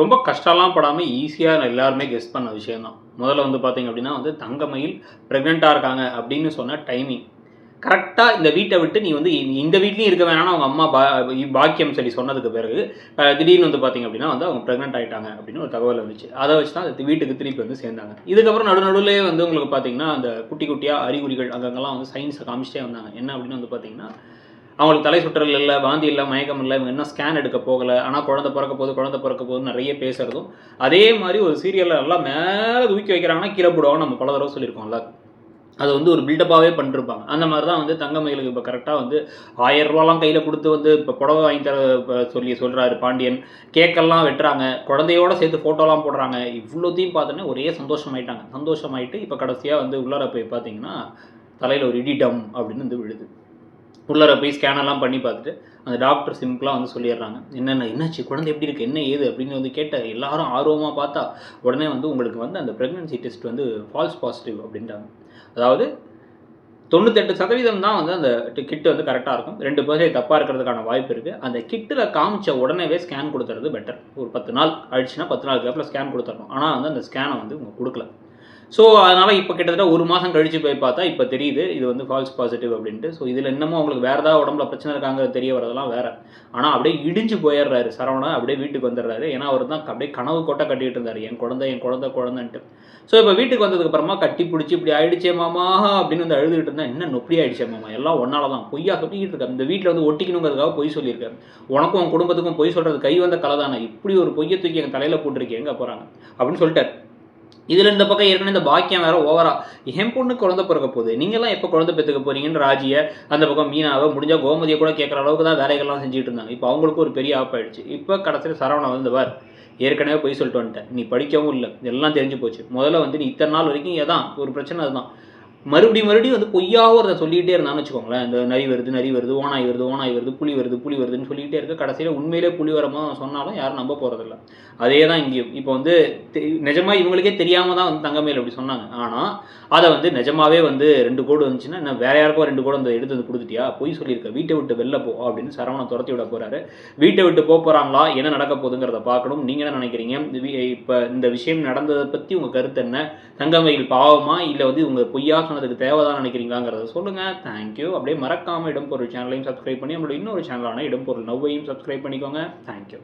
ரொம்ப கஷ்டம்லாம் படாமல் ஈஸியாக எல்லாருமே கெஸ் பண்ண விஷயம் தான் முதல்ல வந்து பார்த்தீங்க அப்படின்னா வந்து தங்கமயில் ப்ரெக்னெண்ட்டாக இருக்காங்க அப்படின்னு சொன்ன டைமிங் கரெக்டாக இந்த வீட்டை விட்டு நீ வந்து இந்த வீட்லேயும் இருக்க வேணாம்னு அவங்க அம்மா பா பாக்கியம் சொல்லி சொன்னதுக்கு பிறகு திடீர்னு வந்து பார்த்தீங்க அப்படின்னா வந்து அவங்க ப்ரெக்னென்ட் ஆகிட்டாங்க அப்படின்னு ஒரு தகவல் வந்துச்சு. அதை வச்சு தான் அது வீட்டுக்கு திருப்பி வந்து சேர்ந்தாங்க. இதுக்கப்புறம் நடுநடுவுலேயே வந்து உங்களுக்கு பார்த்தீங்கன்னா அந்த குட்டி குட்டியாக அறிகுறிகள் அங்கங்கெல்லாம் வந்து சயின்ஸை காமிச்சிட்டே வந்தாங்க. என்ன அப்படின்னு வந்து பார்த்தீங்கன்னா அவங்களுக்கு தலை சுற்றல் இல்லை வாந்தி இல்லை மயக்கம் இல்லை இவங்க இன்னும் ஸ்கேன் எடுக்க போகலை ஆனால் குழந்தை பிறக்க போகுது குழந்தை பிறக்க போது நிறைய பேசுறதும் அதே மாதிரி ஒரு சீரியலில் எல்லாம் மேலே தூக்கி வைக்கிறாங்கன்னா கீழே போடுவாங்க நம்ம பல தடவை சொல்லியிருக்கோம்ல அது வந்து ஒரு பில்டப்பாகவே பண்ணிருப்பாங்க. அந்த மாதிரி தான் வந்து தங்கமயிலுக்கு இப்போ கரெக்டாக வந்து ஆயிரம் ரூபாலாம் கையில் கொடுத்து வந்து இப்போ புடவை வாங்கி தர சொல்லி சொல்கிறாரு பாண்டியன். கேக்கெல்லாம் வெட்டுறாங்க. குழந்தையோட சேர்த்து ஃபோட்டோலாம் போடுறாங்க. இவ்வளோத்தையும் பார்த்தோன்னே ஒரே சந்தோஷமாயிட்டாங்க. சந்தோஷமாயிட்டு இப்போ கடைசியாக வந்து உள்ளார போய் பார்த்தீங்கன்னா தலையில் ஒரு இடிடம் அப்படின்னு வந்து விழுது. உள்ளார போய் ஸ்கேனெல்லாம் பண்ணி பார்த்துட்டு அந்த டாக்டர் சிம்பிளாக வந்து சொல்லிடுறாங்க. என்னென்ன என்னாச்சு? குழந்தை எப்படி இருக்குது என்ன ஏது? அப்படின்னு வந்து கேட்ட எல்லாரும் ஆர்வமாக பார்த்தா உடனே வந்து உங்களுக்கு வந்து அந்த ப்ரெக்னன்சி டெஸ்ட் வந்து ஃபால்ஸ் பாசிட்டிவ் அப்படின்றாங்க. அதாவது தொண்ணூத்தெட்டு சதவீதம் தான் வந்து அந்த கிட்டு வந்து கரெக்டாக இருக்கும். ரெண்டு பர்சன்டேஜ் தப்பாக இருக்கிறதுக்கான வாய்ப்பு இருக்குது அந்த கிட்டில் காமிச்ச உடனேவே ஸ்கேன் கொடுத்துறது பெட்டர் ஒரு பத்து நாள் ஆயிடுச்சுன்னா பத்து நாள் கேப்பில் ஸ்கேன் கொடுத்துடணும். ஆனால் வந்து அந்த ஸ்கேனை வந்து உங்க கொடுக்கல. ஸோ அதனால் இப்போ கிட்டத்தட்ட ஒரு மாதம் கழிச்சு போய் பார்த்தா இப்போ தெரியுது இது வந்து ஃபால்ஸ் பாசிட்டிவ் அப்படின்ட்டு. ஸோ இதில் இன்னமும் அவங்களுக்கு வேறு ஏதாவது உடம்புல பிரச்சனை இருக்காங்கிறது தெரிய வரதெல்லாம் வேற. ஆனால் அப்படியே இடிஞ்சு போயிடுறாரு சரவணா அப்படியே வீட்டுக்கு வந்துடுறாரு. ஏன்னா அவர் தான் அப்படியே கனவு கொட்டை கட்டிட்டு இருந்தார். என் குழந்தை என் குழந்தை குழந்தைன்ட்டு. ஸோ இப்போ வீட்டுக்கு வந்ததுக்கு அப்புறமா கட்டி பிடிச்சி இப்படி ஆயிடுச்சே மாமா அப்படின்னு வந்து அழுதுகிட்டு இருந்தா என்ன நொப்படி ஆயிடுச்சே மாமா? எல்லாம் ஒன்னால தான். பொய்யா கட்டிக்கிட்டு இருக்க. இந்த வீட்டில் வந்து ஒட்டிக்கணுங்கிறதுக்காக பொய் சொல்லியிருக்காரு உனக்கும் உன் குடும்பத்துக்கும் பொய் சொல்கிறது கை வந்த கலை தானே. இப்படி ஒரு பொய்யை தூக்கி எங்கள் தலையில் போட்டிருக்கீங்க எங்கே போகிறாங்க அப்படின்னு சொல்லிட்டார். இதில் இந்த பக்கம் ஏற்கனவே இந்த பாக்கியம் வேற ஓவரா என் பொண்ணு குழந்தை பிறக்க போகுது. நீங்களாம் எப்போ குழந்தை பெற்றுக்க போறீங்கன்னு ராஜியை அந்த பக்கம் மீனாவை முடிஞ்சா கோமதியை கூட கேட்குற அளவுக்கு தான் வேலைகள்லாம் செஞ்சுட்டு இருந்தாங்க. இப்போ அவங்களுக்கும் ஒரு பெரிய ஆப் ஆயிடுச்சு இப்போ கடைசியில் சரவணா வந்து வார் ஏற்கனவே போய் சொல்லிட்டு வந்துட்டேன். நீ படிக்கவும் இல்லை. எல்லாம் தெரிஞ்சு போச்சு. முதல்ல வந்து நீ இத்தனை நாள் வரைக்கும் ஏதான் ஒரு பிரச்சனை அதுதான். மறுபடியும் மறுபடியும் வந்து பொய்யாக ஒருத்த சொல்லிகிட்டே இருந்தான்னு வச்சுக்கோங்களேன். இந்த நரி வருது நரி வருது ஓனாய் வருது ஓனாய் வருது புலி வருது புலி வருதுன்னு சொல்லிகிட்டே இருக்க கடைசியில் உண்மையிலே புலி வரமாக சொன்னாலும் யாரும் நம்ப போகிறதில்ல அதே தான் இங்கேயும். இப்போ வந்து தெ- இவங்களுக்கே தெரியாமல் தான் வந்து தங்கமேல் அப்படி சொன்னாங்க. ஆனால் அதை வந்து நிஜமாகவே வந்து ரெண்டு கோடு வந்துச்சுன்னா என்ன வேற யாருக்கோ ரெண்டு கோடு அந்த எடுத்து வந்து கொடுத்துட்டியா? பொய் சொல்லியிருக்க. வீட்டை விட்டு வெளில போ அப்படின்னு சரவணை துரத்தி விட போறாரு. வீட்டை விட்டு போக போகிறாங்களா என்ன நடக்க போகுதுங்கிறத பார்க்கணும். நீங்கள் என்ன நினைக்கிறீங்க? இந்த வி- இந்த விஷயம் நடந்ததை பற்றி உங்கள் கருத்து என்ன? தங்கமயில் பாவமா? இல்லை வந்து இவங்க பொய்யா சொன்னதுக்கு தேவைதான் நினைக்கிறீங்களாங்கிறத சொல்லுங்க. தேங்க்யூ அப்படியே மறக்காம இடம்பொருள் சேனலையும் சப்ஸ்கிரைப் பண்ணி நம்மளோட இன்னொரு சேனலான இடம்பொருள் நவ்வையும் சப்ஸ்கிரைப் பண்ணிக்கோங்க. தேங்க்யூ